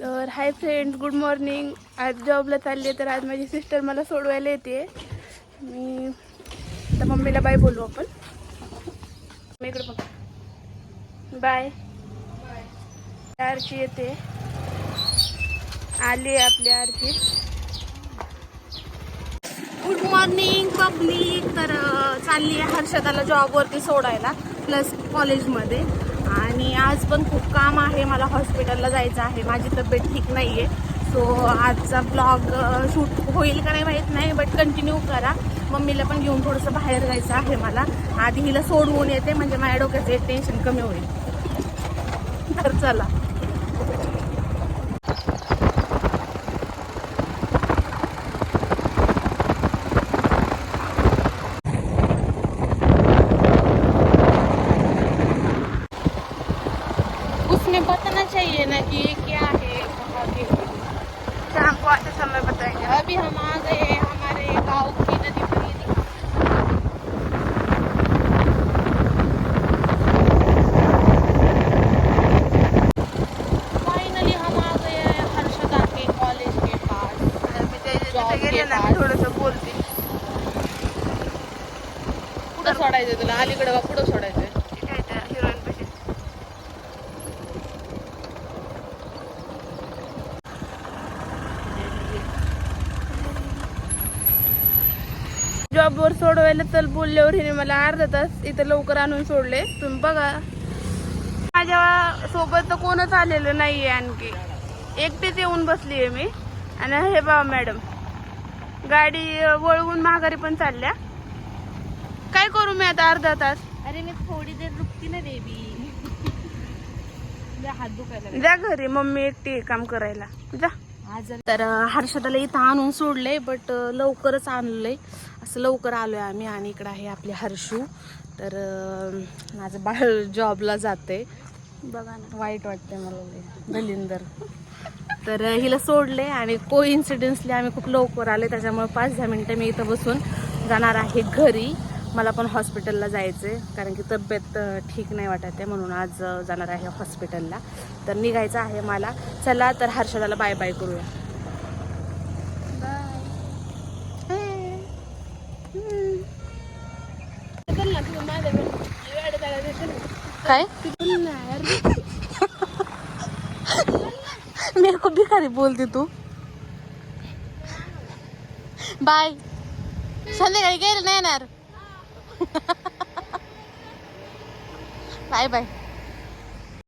तर hi friend good morning. आज जॉबला चालली आहे तर आज माझी सिस्टर मला सोडवायला येते. मी आता मम्मीला बाय बोलू आपण. मी इकडे बघ. बाय. आरची येते. आली आहे आपली आरची गुड मॉर्निंग पब्लिक. तर चालली आहे हर्षदाला जॉबवरती सोडायला प्लस कॉलेजमध्ये. आणि आज पण खूप काम आहे. मला हॉस्पिटलला जायचं आहे. माझी तब्येत ठीक नाही आहे सो आजचा ब्लॉग शूट होईल का नाही माहीत नाही बट कंटिन्यू करा. मम्मीला पण घेऊन थोडंसं बाहेर जायचं आहे मला. आधी हिला सोडवून येते म्हणजे माझ्या डोक्याचं टेन्शन कमी होईल. तर चला उसमें बताना चाहिए ना कि ये क्या है? कहाँ के हमको अच्छे समय बताएंगे। अभी हम आ गए हैं हमारे गांव की नदी पर ये देखो। फाइनली हम आ गए हैं हर्षदा के कॉलेज के पास Job के पास. थोडस बोलते कुठं सोडायचं तुला अलीकडे का कुठं सोडायचंय। जॉबवर सोडवायला चल बोलल्यावर हिने मला अर्धा तास इथं लवकर आणून सोडले. तुम्ही बघा. माझ्या सोबत तर कोणच आलेलं नाहीये आणखी. एकटीच येऊन बसली आहे मी. आणि हे बा मॅडम. गाडी वळवून माघारी पण चालल्या. काय करू मी आता अर्धा तास? अरे मी थोडी देर रुकती ना दुखायला जा घरी मम्मी एकटी आहे काम करायला. जा. तर हर्षदाला इथं आणून सोडले बट लवकरच आणलंय. असं लवकर आलोय आम्ही आणि इकडं आहे आपले हर्षू. तर माझं बाळ जॉबला जाते बघा ना. वाईट वाटते मला. दलिंदर. तर हिला सोडले आणि को इन्सिडेन्सली आम्ही खूप लवकर आले त्याच्यामुळे पाच दहा मिनटं मी इथं बसून जाणार आहे घरी. मला पण हॉस्पिटलला जायचं आहे कारण की तब्येत ठीक नाही वाटत आहे म्हणून आज जाणार आहे हॉस्पिटलला. तर निघायचं आहे मला. चला तर हर्षदाला बाय बाय करूया. काय? मेरे को भिकारी बोलते तू. बाय. संध्याकाळी गेलं नाही येणार. Bye bye